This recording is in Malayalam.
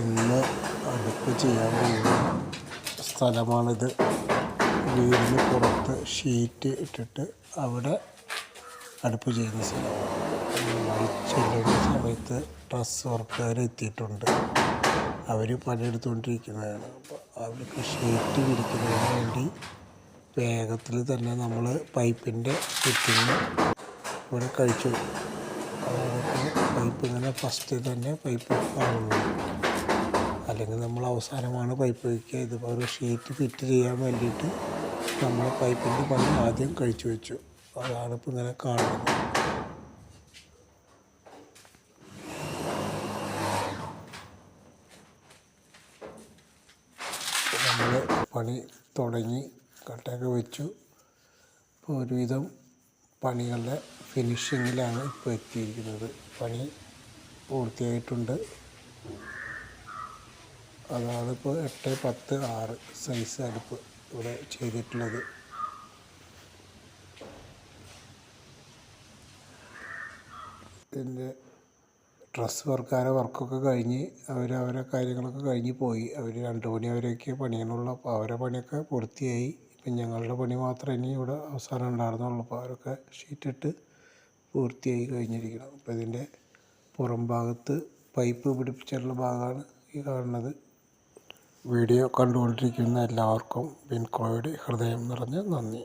ഇന്ന് അടുപ്പ് ചെയ്യാൻ പോകുന്ന സ്ഥലമാണിത്. വീടിന് പുറത്ത് ഷീറ്റ് ഇട്ടിട്ട് അവിടെ അടുപ്പ് ചെയ്യുന്ന സ്ഥലമാണ് ചെല്ലുന്ന സമയത്ത് ഡ്രസ് വർക്കുകാർ എത്തിയിട്ടുണ്ട്. അവർ പണിയെടുത്തുകൊണ്ടിരിക്കുന്നതാണ്. അപ്പോൾ അവർക്ക് ഷീറ്റ് പിടിക്കുന്നതിന് വേണ്ടി വേഗത്തിൽ തന്നെ നമ്മൾ പൈപ്പിന്റെ ചുറ്റിന് ഇവിടെ കഴിച്ചു. പൈപ്പ് ഇങ്ങനെ ഫസ്റ്റ് തന്നെ പൈപ്പ് കാണുന്നു അല്ലെങ്കിൽ നമ്മൾ അവസാനമാണ് പൈപ്പ് വയ്ക്കുക. ഒരു ഷീറ്റ് ഫിറ്റ് ചെയ്യാൻ വേണ്ടിയിട്ട് നമ്മൾ പൈപ്പിന്റെ പണി ആദ്യം കഴിച്ചു വെച്ചു. അതാണ് ഇപ്പോൾ ഇങ്ങനെ കാണുന്നത്. നമ്മൾ പണി തുടങ്ങി കട്ടയൊക്കെ വെച്ചു. ഇപ്പോൾ ഒരുവിധം പണികളുടെ ഫിനിഷിങ്ങിലാണ് ഇപ്പോൾ എത്തിയിരിക്കുന്നത്. പണി പൂർത്തിയായിട്ടുണ്ട്. അതാണ് ഇപ്പോൾ എട്ട് പത്ത് ആറ് സൈസ് അടുപ്പ് ഇവിടെ ചെയ്തിട്ടുള്ളത്. ഇതിന്റെ ഡ്രസ് വർക്കാരെ വർക്കൊക്കെ കഴിഞ്ഞ് അവർ അവരെ കാര്യങ്ങളൊക്കെ കഴിഞ്ഞ് പോയി. അവർ രണ്ട് മണി വരെയൊക്കെ പണിയാനുള്ളൂ അപ്പോൾ അവരെ പണിയൊക്കെ പൂർത്തിയായി. ഇപ്പം ഞങ്ങളുടെ പണി മാത്രമേ ഇനി ഇവിടെ അവസാനം ഉണ്ടായിരുന്നുള്ളൂ. അപ്പോൾ അവരൊക്കെ ഷീറ്റിട്ട് പൂർത്തിയായി കഴിഞ്ഞിരിക്കണം. അപ്പോൾ ഇതിന്റെ പുറം ഭാഗത്ത് പൈപ്പ് പിടിപ്പിച്ചിട്ടുള്ള ഭാഗമാണ് ഈ കാണുന്നത്. വീഡിയോ കണ്ടുകൊണ്ടിരിക്കുന്ന എല്ലാവർക്കും ബിൻകോയുടെ ഹൃദയം നിറഞ്ഞ നന്ദി.